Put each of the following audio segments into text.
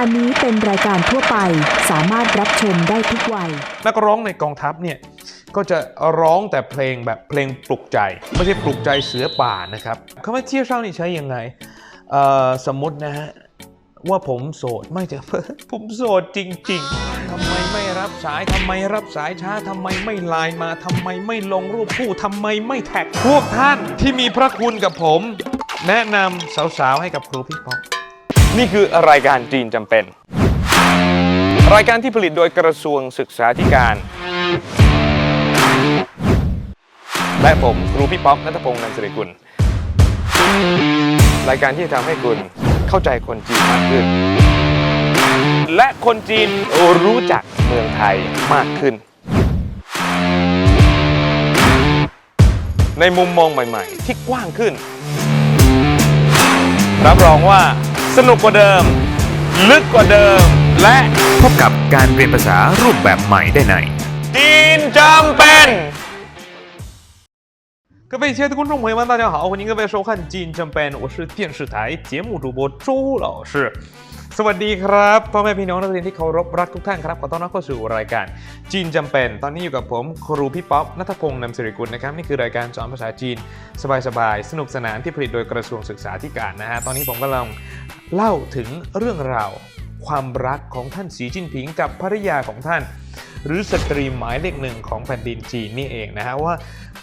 การนี้เป็นรายการทั่วไป สามารถรับชมได้ทุกวัย นักร้องในกองทัพเนี่ยก็จะร้องแต่เพลงแบบเพลงปลุกใจ ไม่ใช่ปลุกใจเสือป่านะครับคำว่าเที่ยวเช่านี่ใช้ยังไงสมมตินะฮะว่าผมโสดไม่จะผมโสดจริง ๆทำไมไม่รับสายทำไมรับสายช้าทำไมไม่ไลน์มาทำไมไม่ลงรูปคู่ทำไมไม่แท็กพวกท่านที่มีพระคุณกับผม แนะนำสาวๆให้กับครูพี่ป๊อ นี่คือรายการจีนจำเป็น รายการที่ผลิตโดยกระทรวงศึกษาธิการ และผมครูพี่ป๊อปนัทพงศ์นันสิริกุล รายการที่จะทำให้คุณเข้าใจคนจีนมากขึ้น และคนจีนรู้จักเมืองไทยมากขึ้น ในมุมมองใหม่ ๆ ที่กว้างขึ้น รับรองว่า สนุกกว่าเดิม ลึกกว่าเดิม และ พบกับการเรียนภาษารูปแบบใหม่ได้ใน จีนจำเป็น各位亲爱的观众朋友们，大家好，欢迎各位收看《จีนจำเป็น》，我是电视台节目主播周老师。 สวัสดีครับพ่อแม่พี่น้องนักเรียนที่เคารพรักทุกท่านครับขอต้อนรับเข้าสู่รายการจีนจำเป็น ตอนนี้อยู่กับผมครูพี่ป๊อปนัทพงศ์นำสิริกุลนะครับนี่คือรายการสอนภาษาจีน สบายๆสนุกสนานที่ผลิตโดยกระทรวงศึกษาธิการนะฮะตอนนี้ผมกำลังเล่าถึงเรื่องราว ความรักของท่านสีจิ้นผิงกับภริยาของท่าน หรือสตรีหมายเลขหนึ่งของแผ่นดินจีนนี่เองนะฮะว่า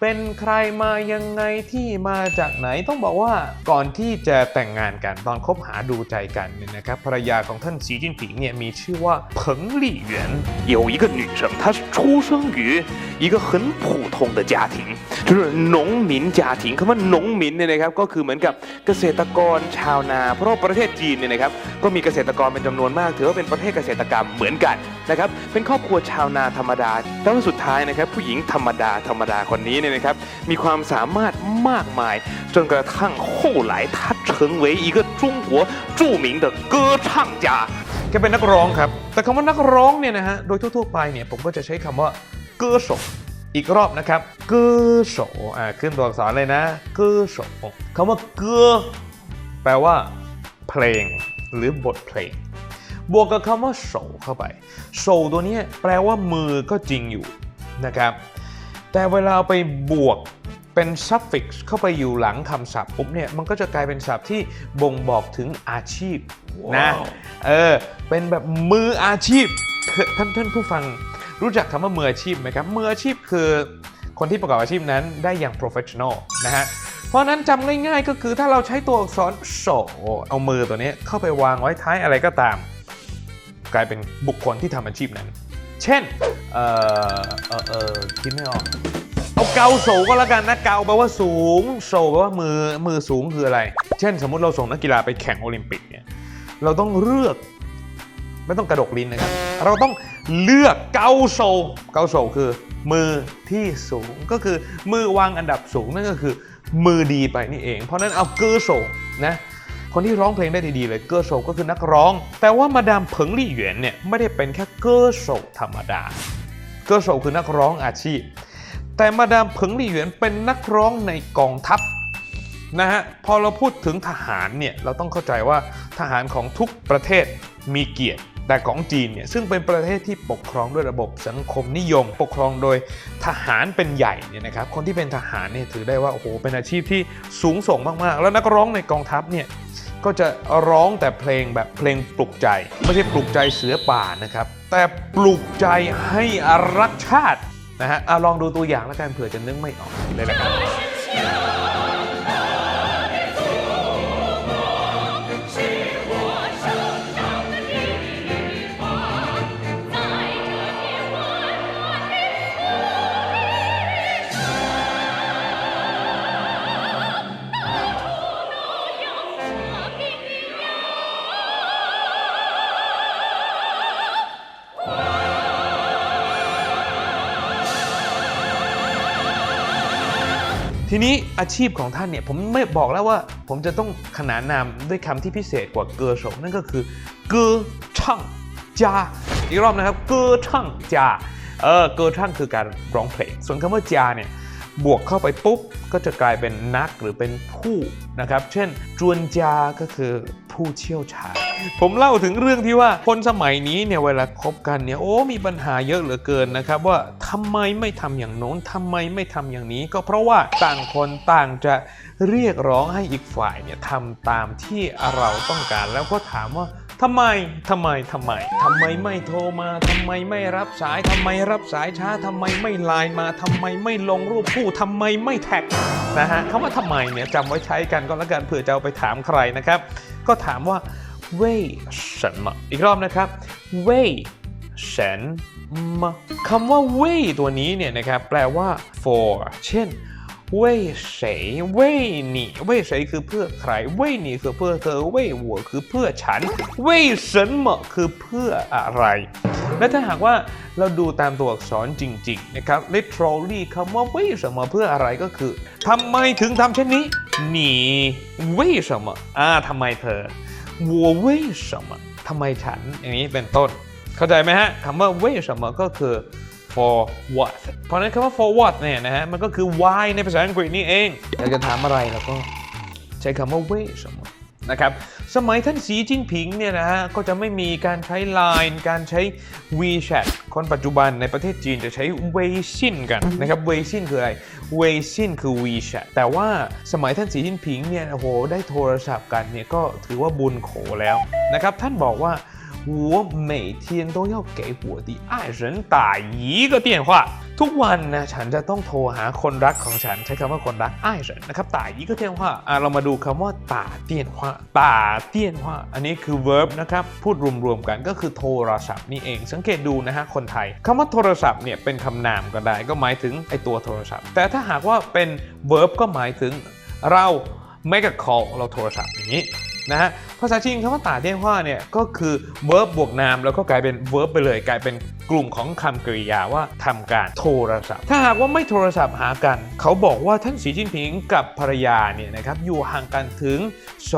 เป็นใครมายังไงที่มาจากไหนต้องบอกว่าก่อนที่จะแต่งงานกันตอนคบหาดูใจกันเนี่ยนะครับภรรยาของท่านสีจิ้นผิงเนี่ยมีชื่อว่าเผิงลี่เหวียน 有一个女生，她是出生于一个很普通的家庭，就是农民家庭。คำว่า农民เนี่ยนะครับก็คือเหมือนกับเกษตรกรชาวนา เพราะว่าประเทศจีนเนี่ยนะครับก็มีเกษตรกรเป็นจำนวนมาก ถือว่าเป็นประเทศเกษตรกรรมเหมือนกันนะครับ เป็นครอบครัวชาวนาธรรมดาแต่ว่าสุดท้ายนะครับผู้หญิงธรรมดาธรรมดาคนนี้ เนี่ยนะครับมีความสามารถมากมายจนกระทั่ง后来她成为一个中国着名的歌唱家。 แกเป็นนักร้องครับ แต่คำว่านักร้องเนี่ยนะฮะ โดยทั่วๆไปเนี่ยผมก็จะใช้คำว่าเกอโฉอีกรอบนะครับเกอโฉอ่าขึ้นตัวอักษรเลยนะเกอโฉคำว่าเกอแปลว่า เพลงหรือบทเพลง บวกกับคำว่าโฉเข้าไปโฉตัวเนี้ยแปลว่ามือก็จริงอยู่นะครับ แต่เวลาเอาไปบวกเป็น suffix เข้าไปอยู่หลังคำศัพท์ปุ๊บเนี่ยมันก็จะกลายเป็นศัพท์ที่บ่งบอกถึงอาชีพนะเออเป็นแบบมืออาชีพคือท่านท่านผู้ฟังรู้จักคำว่ามืออาชีพไหมครับมืออาชีพคือคนที่ประกอบอาชีพนั้นได้อย่าง professional นะฮะเพราะฉะนั้นจำง่ายๆก็คือถ้าเราใช้ตัวอักษรโฉเอามือตัวนี้เข้าไปวางไว้ท้ายอะไรก็ตาม กลายเป็นบุคคลที่ทำอาชีพนั้น เช่น เอ่อเออเออคิดไม่ออก เอาเกาโศก็แล้วกันนะ เกาแปลว่าสูงโศแปลว่ามือ มือสูงคืออะไร เช่น สมมุติเราส่งนักกีฬาไปแข่งโอลิมปิกเนี่ย เราต้องเลือก ไม่ต้องกระดกลิ้นนะครับ เราต้องเลือกเกาโซเกาโซคือ มือที่สูง ก็คือมือวางอันดับสูงนั่นก็คือ มือดีไปนี่เอง เพราะฉะนั้นเอาเกอโซนะ คนที่ร้องเพลงได้ดีๆเลยเกอโซก็คือนักร้อง แต่ว่ามาดามเผิงลี่เหวียนเนี่ยไม่ได้เป็นแค่เกอโซธรรมดา เกอโซคือนักร้องอาชีพ แต่มาดามเผิงลี่เหวียนเป็นนักร้องในกองทัพนะฮะพอเราพูดถึงทหารเนี่ยเราต้องเข้าใจว่าทหารของทุกประเทศมีเกียรติ แต่ของจีนเนี่ยซึ่งเป็นประเทศที่ปกครองด้วยระบบสังคมนิยม ปกครองโดยทหารเป็นใหญ่เนี่ยนะครับคนที่เป็นทหารเนี่ยถือได้ว่าโอ้โหเป็นอาชีพที่สูงส่งมากๆ แล้วนักร้องในกองทัพเนี่ยก็จะร้องแต่เพลงแบบเพลงปลุกใจ ไม่ใช่ปลุกใจเสือป่านะครับ แต่ปลุกใจให้รักชาตินะฮะลองดูตัวอย่างแล้วกันเผื่อจะนึกไม่ออกเลยละกัน ทีนี้อาชีพของท่านเนี่ยผมไม่บอกแล้วว่า ผมจะต้องขนานนามด้วยคำที่พิเศษกว่าเกอโงนั่นก็คือเกอช่างจาอีกรอบนะครับเกอช่างจาเออเกอช่างคือการร้องเพลงส่วนคำว่าจาเนี่ย บวกเข้าไปปุ๊บก็จะกลายเป็นนักหรือเป็นผู้นะครับ เช่น จวนจา ก็คือผู้เชี่ยวชาญ ผมเล่าถึงเรื่องที่ว่าคนสมัยนี้เนี่ยเวลาคบกันเนี่ยโอ้มีปัญหาเยอะเหลือเกินนะครับ ว่าทำไมไม่ทำอย่างโน้นทำไมไม่ทำอย่างนี้ ก็เพราะว่าต่างคนต่างจะเรียกร้องให้อีกฝ่ายเนี่ยทำตามที่เราต้องการแล้วก็ถามว่า ทำไมทำไมทำไมทำไมไม่โทรมาทำไมไม่รับสายทำไมรับสายช้าทำไมไม่ไลน์มาทำไมไม่ลงรูปคู่ทำไมไม่แท็กนะฮะคำว่าทำไมเนี่ยจำไว้ใช้กันก็แล้วกันเผื่อจะเอาไปถามใครนะครับ ก็ถามว่าเว่ยฉันมาอีกรอบนะครับเว่ยฉันมาคำว่าเว่ยตัวนี้เนี่ยนะครับแปลว่า for เช่น 为谁为你为谁ยเว่ยหนีเว่ยเฉยคือเพื่อใคร เว่คือเพื่อเธอ เว่คือเพื่อฉัน เว่ะคือเพื่ออะไร และถ้าหากว่าเราดูตามตัวอักษรจริง ๆ นะครับ literally คำว่า为什么เพื่ออะไรก็คือทำไมถึงทำเช่นนี้你为什么ว่อ่าทำไมเธอ我为什么ทำไมฉันอย่างนี้เป็นต้น เข้าใจไหมฮะคำว่า为什么ก็คือ for what เพราะนั้นคำว่า for what เนี่ยนะฮะ มันก็คือ why ในภาษาอังกฤษนี่เองอยากจะถามอะไรเราก็ใช้คำว่า way สมนะครับ สมัยท่านสีจิ้งผิงเนี่ยนะฮะ ก็จะไม่มีการใช้ Line การใช้ WeChat คนปัจจุบันในประเทศจีนจะใช้ Weixin กันนะครับ Weixin คืออะไร Weixin คือ WeChat แต่ว่าสมัยท่านสีจิ้งผิงเนี่ยโอ้โหได้โทรศัพท์กันเนี่ยก็ถือว่าบุญโขแล้วนะครับ ท่านบอกว่า 我每天都要给我的爱人打一个电话ทุกวันนะฉันจะต้องโทรหาคนรักของฉันใช้คำว่าคนรัก爱人นะครับ打一个电话อ่ะเรามาดูคำว่า打电话打电话อันนี้คือ verb นะครับพูดรวมๆกันก็คือโทรศัพท์นี่เอง สังเกตดูนะฮะคนไทยคำว่าโทรศัพท์เนี่ยเป็นคำนามก็ได้ ก็หมายถึงไอตัวโทรศัพท์ แต่ถ้าหากว่าเป็น verb ก็หมายถึงเรา make a call เราโทรศัพท์อย่างนี้ นะฮะภาษาจีนคำว่าตาเตี้ยว่าเนี่ยก็คือ verb บวกนามแล้วก็กลายเป็น verb ไปเลย กลายเป็นกลุ่มของคำกริยาว่าทำการโทรศัพท์ ถ้าหากว่าไม่โทรศัพท์หากัน เขาบอกว่าท่านสีจิ้นผิงกับภรรยาเนี่ยนะครับอยู่ห่างกันถึง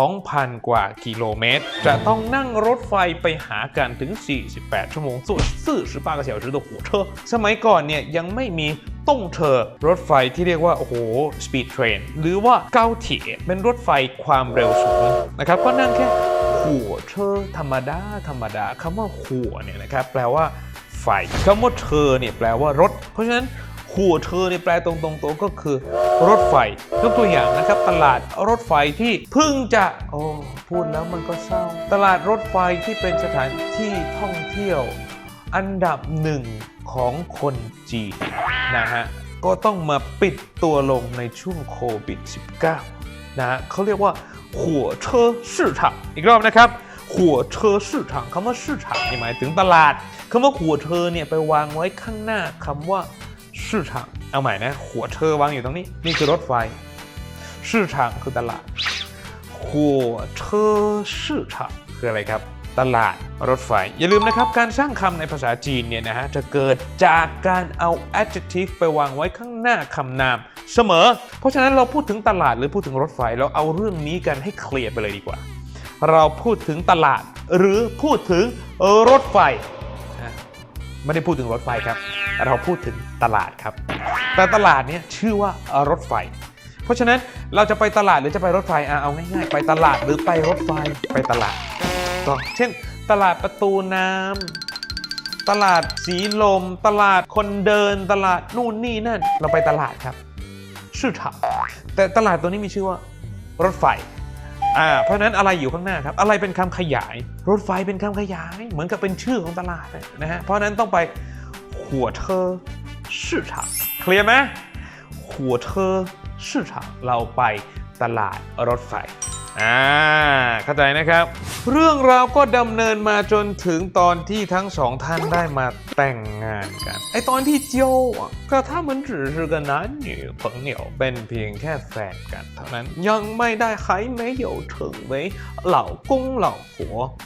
2,000 กว่ากิโลเมตร จะต้องนั่งรถไฟไปหากันถึง 48 ชั่วโมงส่วนสื่สิบปากระเสียวชื่อตัวหัวเธอสมัยก่อนเนี่ยยังไม่มี ต้งเธอ รถไฟที่เรียกว่า โอ้โห speed train หรือว่าเกาเถียเป็นรถไฟความเร็วสูงนะครับ ก็นั่งแค่หัวเชอธรรมดา ธรรมดาคำว่าหัวเนี่ยนะครับ แปลว่าไฟคำว่าเธอเนี่ยแปลว่ารถ เพราะฉะนั้นหัวเธอเนี่ยแปลตรงๆตัวก็คือรถไฟยกตัวอย่างนะครับ ตลาดรถไฟที่เพิ่งจะโอ้พูดแล้วมันก็เศร้า ตลาดรถไฟที่เป็นสถานที่ท่องเที่ยว อันดับหนึ่ง ของคนจีนนะฮะก็ต้องมาปิดตัวลงในช่วงโควิด -19 นะฮะเขาเรียกว่าหัวเชอสื่อถังอีกรอบนะครับหัวเชอสื่อถังคำว่าสื่อถังหมายถึงตลาดคำว่าหัวเชอเนี่ยไปวางไว้ข้างหน้าคำว่าสื่งเอาใหม่นะหัวเชอวางอยู่ตรงนี้ นี่คือรถไฟสื่งคือตลาดหัวเชอสื่อถังคืออะไรครับ ตลาดรถไฟ อย่าลืมนะครับการสร้างคำในภาษาจีนเนี่ยนะฮะจะเกิดจากการเอา adjective ไปวางไว้ข้างหน้าคำนามเสมอ เพราะฉะนั้นเราพูดถึงตลาดหรือพูดถึงรถไฟ เราเอาเรื่องนี้กันให้เคลียร์ไปเลยดีกว่า เราพูดถึงตลาดหรือพูดถึงรถไฟไม่ได้พูดถึงรถไฟครับ เราพูดถึงตลาดครับ แต่ตลาดเนี้ชื่อว่ารถไฟ เพราะฉะนั้นเราจะไปตลาดหรือจะไปรถไฟอะเอาง่ายๆ ไปตลาดหรือไปรถไฟไปตลาด ก็เช่น ตลาดประตูน้ำตลาดสีลม ตลาดคนเดิน ตลาดนู่นนี่นั่น เราไปตลาดครับ ชื่อถาแต่ตลาดตัวนี้มีชื่อว่ารถไฟอ่าเพราะฉะนั้นอะไรอยู่ข้างหน้าครับ อะไรเป็นคำขยาย รถไฟเป็นคำขยาย เหมือนกับเป็นชื่อของตลาดนะฮะเพราะนั้นต้องไปหัวเธอชื่อถาเคลียร์ไหมหัวเธอ市场เราไป ตลาดรถไฟ อ่า เข้าใจนะครับ เรื่องราวก็ดำเนินมาจนถึงตอนที่ทั้งสองท่านได้มาแต่งงานกัน ไอตอนที่เจียวอ่ะก็ถ้ามัน只是个男女朋友เป็นเพียงแค่แฟนกันเท่านั้น ยังไม่ได้还没有成为老公老婆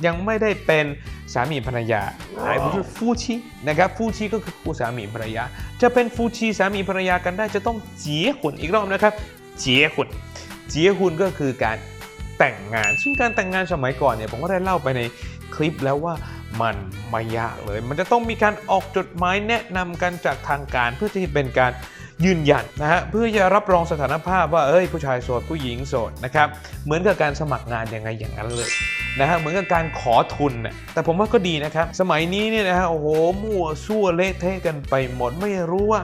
ยังไม่ได้เป็นสามีภรรยา还不是夫妻นะครับ夫妻ก็คือคู่สามีภรรยา จะเป็น夫妻สามีภรรยากันได้จะต้องเจียหุนอีกรอบนะครับ เจียหุน เจียหุนก็คือการแต่งงาน ซึ่งการแต่งงานสมัยก่อนเนี่ยผมก็ได้เล่าไปในคลิปแล้วว่ามันไม่ยากเลย มันจะต้องมีการออกจดหมายแนะนำกันจากทางการเพื่อที่จะเป็นการยืนยันนะฮะเพื่อจะรับรองสถานภาพว่าเอ้ยผู้ชายโสดผู้หญิงโสดนะครับเหมือนกับการสมัครงานยังไงอย่างนั้นเลยนะฮะเหมือนกับการขอทุนน่ะแต่ผมว่าก็ดีนะครับ สมัยนี้เนี่ยนะฮะโอ้โหมั่วซั่วเละเทะกันไปหมดไม่รู้ว่า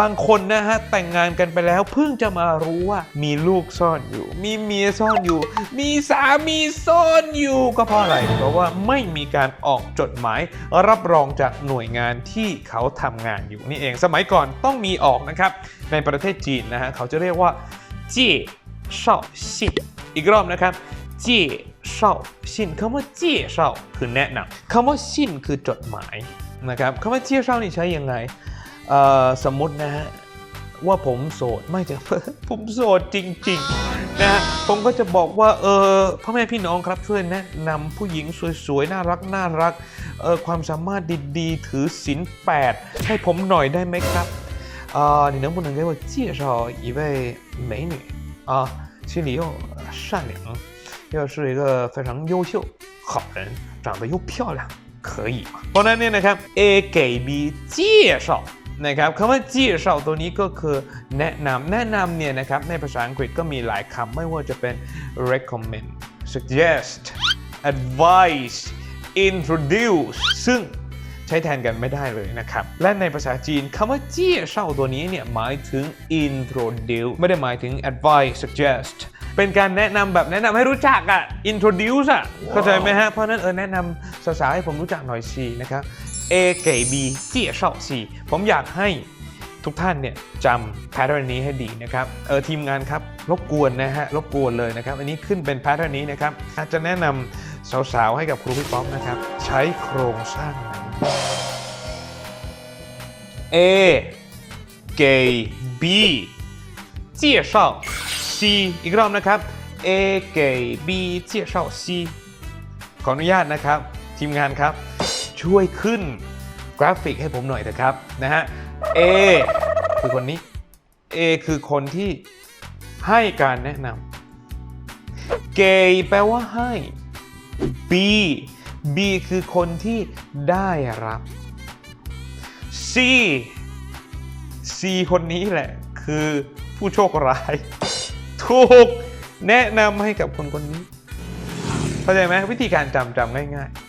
บางคนนะฮะแต่งงานกันไปแล้วเพิ่งจะมารู้ว่ามีลูกซ่อนอยู่ มีเมียซ่อนอยู่ มีสามีซ่อนอยู่ ก็เพราะอะไร เพราะว่าไม่มีการออกจดหมาย รับรองจากหน่วยงานที่เขาทำงานอยู่นี่เอง สมัยก่อนต้องมีออกนะครับ ในประเทศจีนนะฮะเขาจะเรียกว่าเจี่เช่าซินอีกรอบนะครับเจี่เช่าซินคำว่าเจี่เช่าคือแนะนำคำว่าซินคือจดหมายนะครับคำว่าเจี่เช่านี่ใช้ยังไง สมมตินะฮะว่าผมโสดไม่จะ ผมโสดจริงๆนะฮะผมก็จะบอกว่าเออพ่อแม่พี่น้องครับช่วยแนะนำผู้หญิงสวยๆ น่ารักน่ารักเออความสามารถดีๆ ถือศีลแปดให้ผมหน่อยได้ไหมครับ啊、你能不能给我介绍一位美女啊？心里又善良，又是一个非常优秀好人，长得又漂亮，可以吗？เพราะฉะนั้นเนี่ยนะครับ A 给 B 介绍 นะครับคำว่า介绍ตัวนี้ก็คือแนะนำแนะนำเนี่ยนะครับในภาษาอังกฤษก็มีหลายคำไม่ว่าจะเป็น recommend suggest advise introduce ซึ่งใช้แทนกันไม่ได้เลยนะครับ และในภาษาจีนคำว่าเจี้ยเช่าตัวนี้เนี่ยหมายถึง introduce ไม่ได้หมายถึง advise suggest เป็นการแนะนำแบบแนะนำให้รู้จักอะ introduce อะเข้าใจไหมฮะ เพราะฉะนั้นเออแนะนำสาวๆให้ผมรู้จักหน่อยสินะครับ A เกรด B เจี่ยเฉาซีผมอยากให้ทุกท่านเนี่ยจำแพทเทิร์นนี้ให้ดีนะครับเออทีมงานครับรบกวนนะฮะรบกวนเลยนะครับ อันนี้ขึ้นเป็นแพทเทิร์นนี้นะครับ อาจจะแนะนำสาวๆ ให้กับครูพี่ป๊อปนะครับ ใช้โครงสร้าง A เกรด B เจี่ยเฉาซีอีกรอบนะครับ A เกรด B เจี่ยเฉาซีขออนุญาตนะครับ ทีมงานครับ ช่วยขึ้นกราฟิกให้ผมหน่อยเถอะครับนะฮะ A คือคนนี้ A คือคนที่ให้การแนะนำเกแปลว่าให้ B B คือคนที่ได้รับ C C คนนี้แหละ คือผู้โชคร้าย ถูกแนะนำให้กับคนคนนี้ เข้าใจไหมวิธีการจำจำง่ายๆ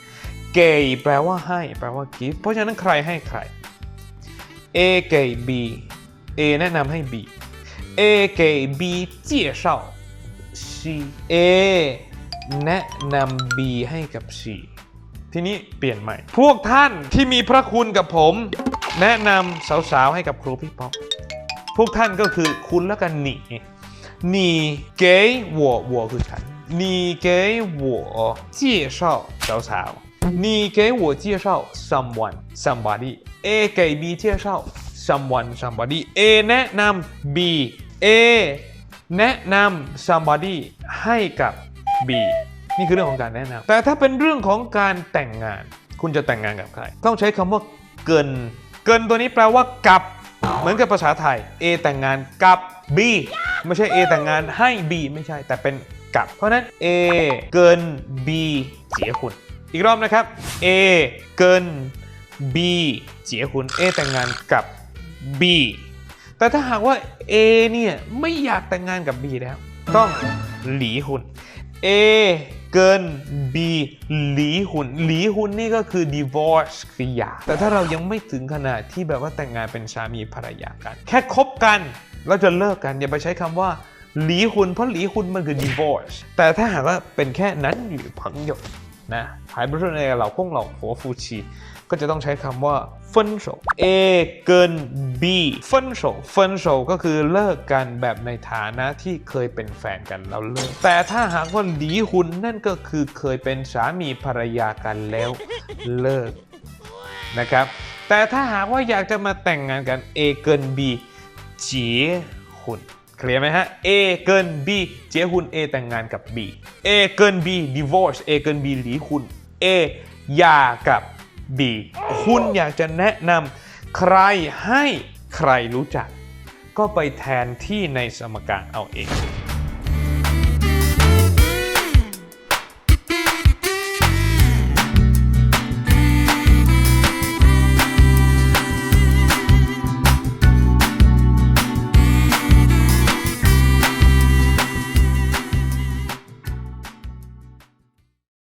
เกยแปลว่าให้ แปลว่า give เพราะฉะนั้นใครให้ใคร A เกย B A แนะนำให้ B A เกย B 介绍 C A แนะนำ B ให้กับ C ทีนี้เปลี่ยนใหม่ พวกท่านที่มีพระคุณกับผม แนะนำสาวๆให้กับครูพี่ป๊อป พวกท่านก็คือคุณแล้วกันหนีหนี给我我คือฉัน你给我介绍สาวๆ 你给我介绍 someone somebody A 给 B 介绍 someone somebody A แนะนำ B A แนะนำ somebody ให้กับ B นี่คือเรื่องของการแนะนำแต่ถ้าเป็นเรื่องของการแต่งงาน คุณจะแต่งงานกับใคร ต้องใช้คำว่าเกิน เกินตัวนี้แปลว่ากับ เหมือนกับภาษาไทย A แต่งงานกับ B ไม่ใช่ A แต่งงานให้ B ไม่ใช่แต่เป็นกับ เพราะฉะนั้น A เกิน B เจียคุณ อีกรอบนะครับ A เกิน B เจียคุณ A แต่งงานกับ B แต่ถ้าหากว่า A เนี่ยไม่อยากแต่งงานกับ B แล้ว ต้องหลีหุน A เกิน B หลีหุน หลีหุนนี่ก็คือ divorce คือหย่า แต่ถ้าเรายังไม่ถึงขนาดที่แบบว่าแต่งงานเป็นสามีภรรยากัน แค่คบกันแล้วจะเลิกกัน อย่าไปใช้คำว่าหลีหุน เพราะหลีหุนมันคือ divorce แต่ถ้าหากว่าเป็นแค่นั้นอยู่朋友 นะ还不是那个老公老婆夫妻ก็จะต้องใช้คำว่า分手 A เกิน B 分手分手ก็คือเลิกกันแบบในฐานะที่เคยเป็นแฟนกันแล้วเลิก แต่ถ้าหากว่าหลีหุนนั่นก็คือเคยเป็นสามีภรรยากันแล้วเลิกนะครับ แต่ถ้าหากว่าอยากจะมาแต่งงานกัน A เกิน B เจียหุน เคลียร์ไหมฮะ A เกิน B เจียหุน A แต่งงานกับ B A เกิน B divorce A เกิน B หลีหุน A หย่ากับ B คุณอยากจะแนะนำใครให้ใครรู้จัก ก็ไปแทนที่ในสมการเอาเอง